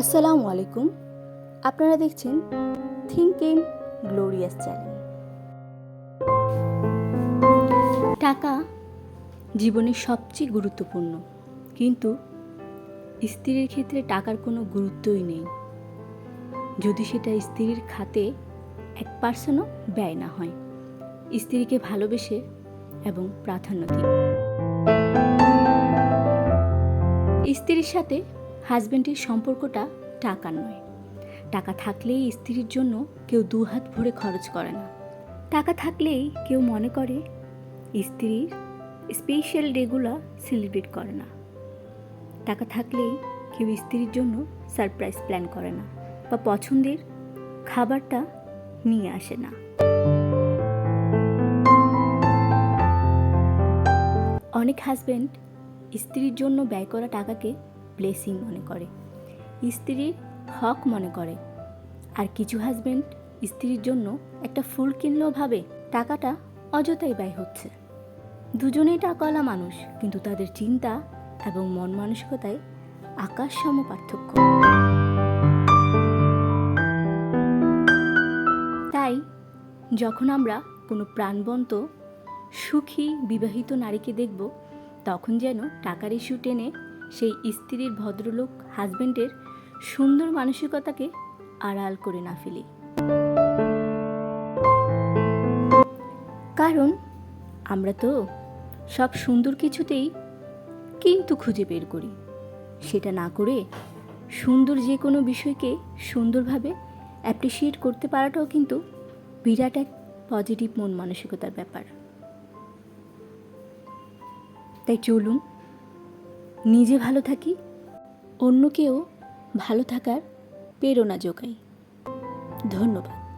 আসসালামু আলাইকুম। আপনারা দেখছেন থিঙ্ক গ্লোরিয়াস চ্যানেল টাকা জীবনের সবচেয়ে গুরুত্বপূর্ণ, কিন্তু স্ত্রীর ক্ষেত্রে টাকার কোনো গুরুত্বই নেই। যদি সেটা স্ত্রীর খাতে এক পার্সেন্টও ব্যয় না হয়, স্ত্রীকে ভালোবেসে এবং প্রাধান্য দিই স্ত্রীর সাথে হাজব্যান্ডের সম্পর্কটা টাকা নয়। টাকা থাকলেই স্ত্রীর জন্য কেউ দু হাত ভরে খরচ করে না। টাকা থাকলেই কেউ মনে করে স্ত্রীর স্পেশাল ডেগুলো সেলিব্রেট করে না। টাকা থাকলেই কেউ স্ত্রীর জন্য সারপ্রাইজ প্ল্যান করে না বা পছন্দের খাবারটা নিয়ে আসে না। অনেক হাজব্যান্ড স্ত্রীর জন্য ব্যয় করা টাকাকে ব্লেসিং মনে করে, স্ত্রীর হক মনে করে। আর কিছু হাজব্যান্ড স্ত্রীর জন্য একটা ফুল কিনলেও ভাবে টাকাটা অযথাই ব্যয় হচ্ছে। দুজনেই টাকাওয়ালা মানুষ, কিন্তু তাদের চিন্তা এবং মন মানসিকতায় আকাশ সম পার্থক্য। তাই যখন আমরা কোনো প্রাণবন্ত, সুখী, বিবাহিত নারীকে দেখব, তখন যেন টাকার ইস্যু টেনে সেই স্ত্রীর ভদ্রলোক হাজবেন্ডের সুন্দর মানসিকতাকে আড়াল করে না ফেলি। কারণ আমরা তো সব সুন্দর কিছুতেই কিন্তু খুঁজে বের করি। সেটা না করে সুন্দর যে কোনো বিষয়কে সুন্দরভাবে অ্যাপ্রিসিয়েট করতে পারাটাও কিন্তু বিরাট এক পজিটিভ মন মানসিকতার ব্যাপার। তাই চলুন নিজে ভালো থাকি অন্যকেও ভালো থাকার প্রেরণা যোগাই। ধন্যবাদ।